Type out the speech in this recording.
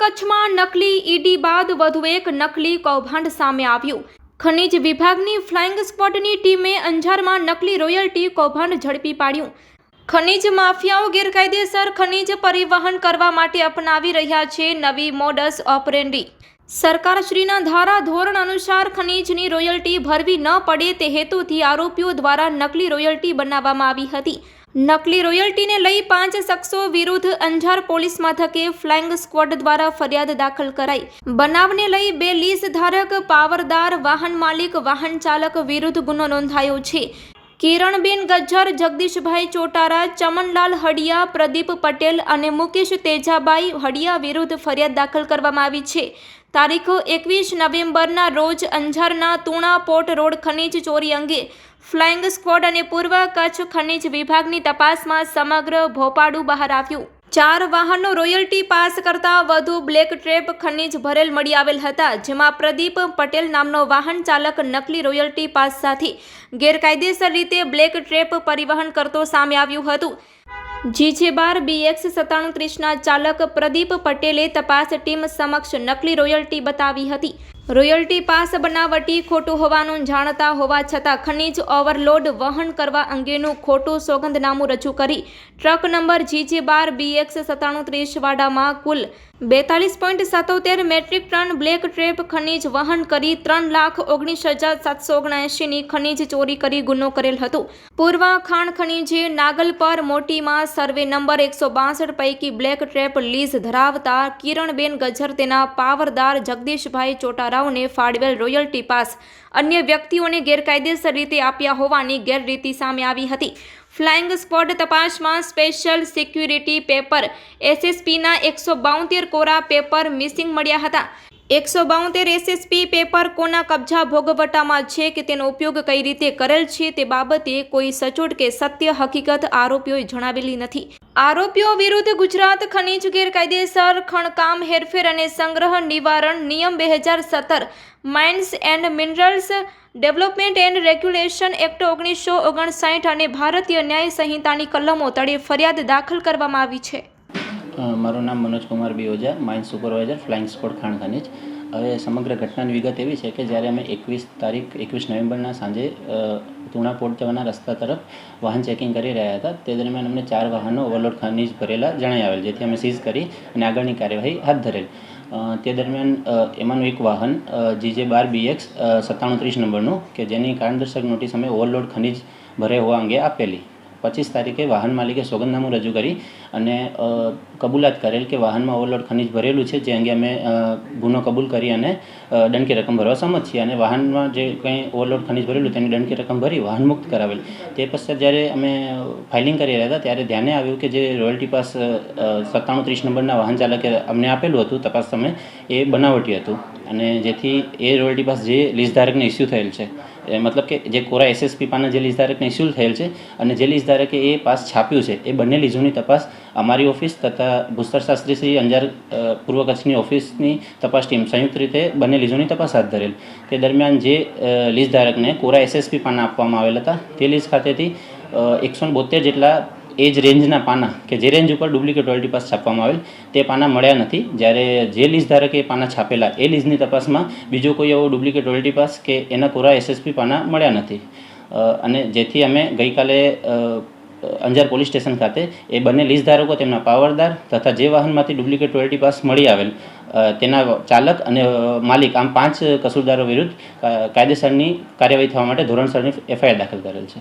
કચ્છમાં નકલી ઈડી બાદ વધુ એક નકલી કૌભાંડ સામે આવ્યું. ખનીજ વિભાગની ફ્લાઇંગ સ્ક્વોડની ટીમે અંજારમાં નકલી રોયલ્ટી કૌભાંડ ઝડપી પાડ્યું. ખનિજ માફિયાઓ ગેરકાયદેસર ખનિજ પરિવહન કરવા માટે અપનાવી રહ્યા છે નવી મોડસ ઓપરેન્ડી. સરકારશ્રીના ધારા ધોરણ અનુસાર ખનીજની રોયલ્ટી ભરવી ન પડે તે હેતુથી આરોપીઓ દ્વારા નકલી રોયલ્ટી બનાવવામાં આવી હતી. નકલી રોયલ્ટીને લઈ પાંચ શખ્સો વિરુદ્ધ અંજાર પોલીસ મથકે ફ્લાઇંગ સ્ક્વોડ દ્વારા ફરિયાદ દાખલ કરાઈ. બનાવને લઈ બે લીઝ ધારક પાવરદાર, વાહન માલિક, વાહન ચાલક વિરુદ્ધ ગુનો નોંધાયો છે. કિરણબેન ગજ્જર, જગદીશભાઈ ચોટારા, ચમનલાલ હડિયા, પ્રદીપ પટેલ અને મુકેશ તેજાબાઈ હડિયા વિરુદ્ધ ફરિયાદ દાખલ કરવામાં આવી છે. તારીખ એકવીસ નવેમ્બરના રોજ અંજારના તુણા પોર્ટ રોડ ખનીજ ચોરી અંગે ફ્લાઇંગ સ્ક્વોડ અને પૂર્વ કચ્છ ખનીજ વિભાગની તપાસમાં સમગ્ર ભોપાડું બહાર આવ્યું. ચાર વાહનો રોયલ્ટી પાસ કરતા વધુ બ્લેક ટ્રેપ ખનીજ ભરેલ મળી આવેલ હતા, જેમાં પ્રદીપ પટેલ નામનો વાહન ચાલક નકલી રોયલ્ટી પાસ સાથે ગેરકાયદેસર રીતે બ્લેક ટ્રેપ પરિવહન કરતો સામે આવ્યું હતું. જીજે બાર બીએક્સ સત્તાણું ત્રીસના ચાલક પ્રદીપ પટેલે તપાસ ટીમ સમક્ષ નકલી રોયલ્ટી બતાવી હતી. રોયલ્ટી પાસ બનાવટી ખોટું હોવાનું જાણતા હોવા છતાં ખનીજ ઓવરલોડ વહન કરવા અંગેનું ખોટું સોગંદનામું રજૂ કરી ટ્રક નંબર જીજે બાર બીએક્સ સત્તાણું ત્રીસ વાડામાં કુલ બેતાલીસ પોઈન્ટ સત્તોતેર મેટ્રિક ટન બ્લેક ટ્રેપ ખનીજ વહન કરી ત્રણ લાખ ઓગણીસ હજાર સાતસો ઓગણએંશીની ખનીજ ચોરી કરી ગુનો કરેલ હતો. પૂર્વ ખાણ ખનીજે નાગલ પર મોટીમાં સર્વે નંબર એકસો બાસઠ પૈકી બ્લેક ટ્રેપ લીઝ ધરાવતા કિરણબેન ગજર તેના પાવરદાર જગદીશભાઈ ચોટારાઓને ફાળવેલ રોયલ્ટી પાસ. અન્ય વ્યક્તિઓને ગેરકાયદેસર રીતે આપ્યા હોવાની ગેરરીતિ સામે આવી હતી. ફ્લાઇંગ સ્પોટ તપાસમાં સ્પેશિયલ સિક્યુરિટી પેપર. એસએસપીના એકસો બાઉતેર કોરા પેપર મિસિંગ મળ્યા હતા. એકસો બાઉતેર એસએસપી પેપર કોના કબજા ભોગવટામાં છે કે તેનો ઉપયોગ કઈ રીતે કરેલ છે તે બાબતે કોઈ સચોટ કે સત્ય હકીકત આરોપીઓએ જણાવેલી નથી. આરોપીઓ વિરુદ્ધ ગુજરાત ખનીજ ગેરકાયદેસર ખણકામ હેરફેર અને સંગ્રહ નિવારણ નિયમ બે હજાર સત્તર, mines and minerals development and regulation act ઓગણીસો ઓગણસાઠ અને ભારતીય ન્યાય સંહિતાની કલમો તળે ફરિયાદ દાખલ કરવામાં આવી છે. મારું નામ Manoj Kumar B Ojha mine supervisor, flying squad ખાણ ખનીજ. હવે સમગ્ર ઘટનાની વિગત એવી છે કે જ્યારે અમે એકવીસ તારીખ, એકવીસ નવેમ્બરના સાંજે તુણા જવાના રસ્તા તરફ વાહન ચેકિંગ કરી રહ્યા હતા, તે દરમિયાન અમને ચાર વાહનો ઓવરલોડ ખનીજ ભરેલા જણાઈ આવેલ, જેથી અમે સીઝ કરી અને આગળની કાર્યવાહી હાથ ધરેલ. તે દરમિયાન એમાંનું એક વાહન જીજે બાર બીએક્સ સત્તાણું ત્રીસ નંબરનું, કે જેની કારણદર્શક નોટિસ અમે ઓવરલોડ ખનીજ ભરે હોવા અંગે આપેલી. પચીસ તારીખે વાહન માલિકે સોગંદનામું રજૂ કરી અને કબૂલાત કરેલ કે વાહનમાં ઓવરલોડ ખનીજ ભરેલું છે, જે અંગે અમે ગુનો કબૂલ કરી અને દંડકી રકમ ભરવા સંમત છીએ અને વાહનમાં જે કંઈ ઓવરલોડ ખનીજ ભરેલું તેની દંડકી રકમ ભરી વાહન મુક્ત કરાવેલ. તે પશ્ચાત જ્યારે અમે ફાઇલિંગ કરી રહ્યા હતા ત્યારે ધ્યાને આવ્યું કે જે રોયલ્ટી પાસ સત્તાણું ત્રીસ નંબરના વાહન ચાલકે અમને આપેલું હતું, તપાસ સમયે એ બનાવટી હતું. અને જેથી એ રોયલ્ટી પાસ જે લીઝ ધારકને ઇસ્યુ થયેલ છે મતલબ કે જે કોરા એસએસપી પાના જે લીઝ ધારકને ઇસ્યુ થયેલ છે અને જે લીઝ ધારકે એ પાસ છાપ્યું છે, એ બંને લીઝોની તપાસ અમારી ઓફિસ તથા ભૂસ્તર શાસ્ત્રી શ્રી અંજાર પૂર્વ કચ્છની ઓફિસની તપાસ ટીમ સંયુક્ત રીતે બંને લીઝોની તપાસ હાથ ધરેલ. તે દરમિયાન જે લીઝ ધારકને કોરા એસએસપી પાના આપવામાં આવેલ હતા, તે લીઝ ખાતેથી એકસો બોતેર જેટલા એ જ રેન્જના પાના, કે જે રેન્જ ઉપર ડુપ્લિકેટ રોયલ્ટી પાસ છાપવામાં આવેલ, તે પાના મળ્યા નથી. જ્યારે જે લીઝ ધારકે એ પાના છાપેલા, એ લીઝની તપાસમાં બીજો કોઈ એવો ડુપ્લિકેટ રોયલ્ટી પાસ કે એના કોરા એસએસપી પાના મળ્યા નથી. અને જેથી અમે ગઈકાલે અંજાર પોલીસ સ્ટેશન ખાતે એ બંને લીઝ ધારકો, તેમના પાવરદાર તથા જે વાહનમાંથી ડુપ્લિકેટ રોયલ્ટી પાસ મળી આવેલ તેના ચાલક અને માલિક, આમ પાંચ કસૂરદારો વિરુદ્ધ કાયદેસરની કાર્યવાહી થવા માટે ધોરણસરની એફઆઈઆર દાખલ કરેલ છે.